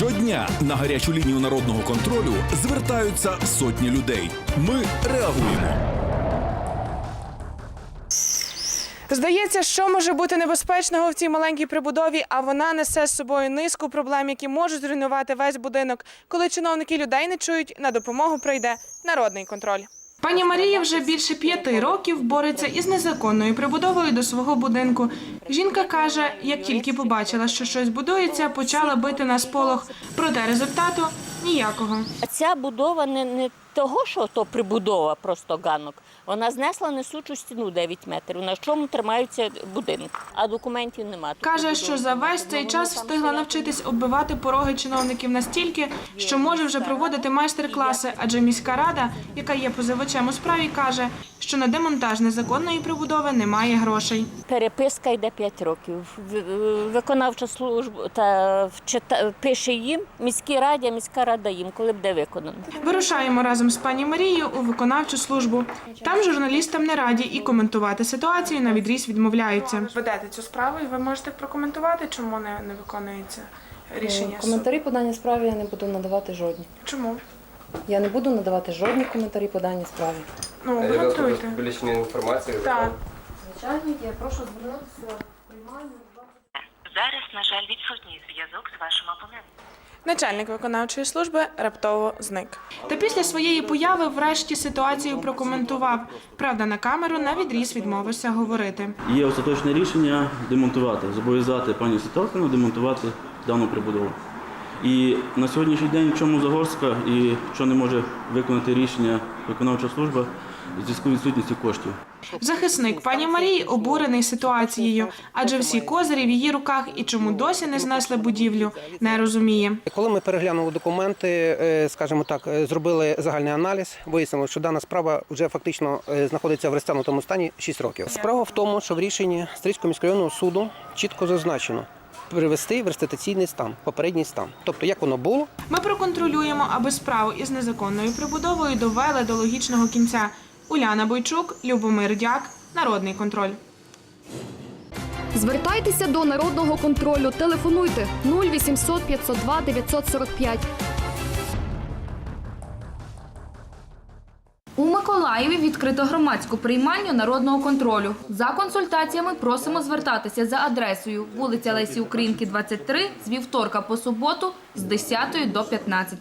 Щодня на гарячу лінію народного контролю звертаються сотні людей. Ми реагуємо. Здається, що може бути небезпечного в цій маленькій прибудові, а вона несе з собою низку проблем, які можуть зруйнувати весь будинок. Коли чиновники людей не чують, на допомогу прийде народний контроль. Пані Марія вже більше п'яти років бореться із незаконною прибудовою до свого будинку. Жінка каже, як тільки побачила, що щось будується, почала бити на сполох. Проте результату ніякого. Ця будова не, не того, що то прибудова, просто ганок. Вона знесла несучу стіну 9 метрів, на чому тримаються будинки, а документів немає. Каже, що за весь цей час встигла навчитись оббивати пороги чиновників настільки, що може вже проводити майстер-класи, адже міська рада, яка є позивачем у справі, каже, що на демонтаж незаконної прибудови немає грошей. Переписка йде 5 років. Виконавча служба та вчита- пише їм міській раді, а міська рада їм, коли буде виконано. Вирушаємо разом з пані Марією у виконавчу службу. Там журналістам не раді і коментувати ситуацію на відріз відмовляються. Ведете цю справу, і ви можете прокоментувати, чому не, не виконується рішення Е, Коментарі по даній справі я не буду надавати жодні. Чому? Я не буду надавати жодні коментарі по даній справі. Ну, яка гарантуйте. публічна? Так. Звичайно, я прошу звернутися. Зараз, на жаль, відсутній зв'язок з вашим абонентом. Начальник виконавчої служби раптово зник. Та після своєї появи врешті ситуацію прокоментував. Правда, на камеру на відріз відмовився говорити. Є остаточне рішення демонтувати, зобов'язати пані Світалкину демонтувати дану прибудову. І на сьогоднішній день в чому загорська і що не може виконати рішення виконавча служба в зв'язку з відсутністю коштів. Захисник пані Марії обурений ситуацією, адже всі козирі в її руках і чому досі не знесли будівлю, не розуміє. Коли ми переглянули документи, е, скажімо так, е, зробили загальний аналіз, вияснили, що дана справа вже фактично е, знаходиться в розтягнутому стані 6 років. Справа в тому, що в рішенні Стрийського міськрайонного суду чітко зазначено привести в реституційний стан, попередній стан. Тобто, як воно було, Ми проконтролюємо, аби справу із незаконною прибудовою довели до логічного кінця. Уляна Бойчук, Любомир Дяк, Народний контроль. Звертайтеся до народного контролю. Телефонуйте 0800 502 945. У Миколаєві відкрито громадську приймальню народного контролю. За консультаціями просимо звертатися за адресою вулиця Лесі Українки, 23, з вівторка по суботу з 10 до 15.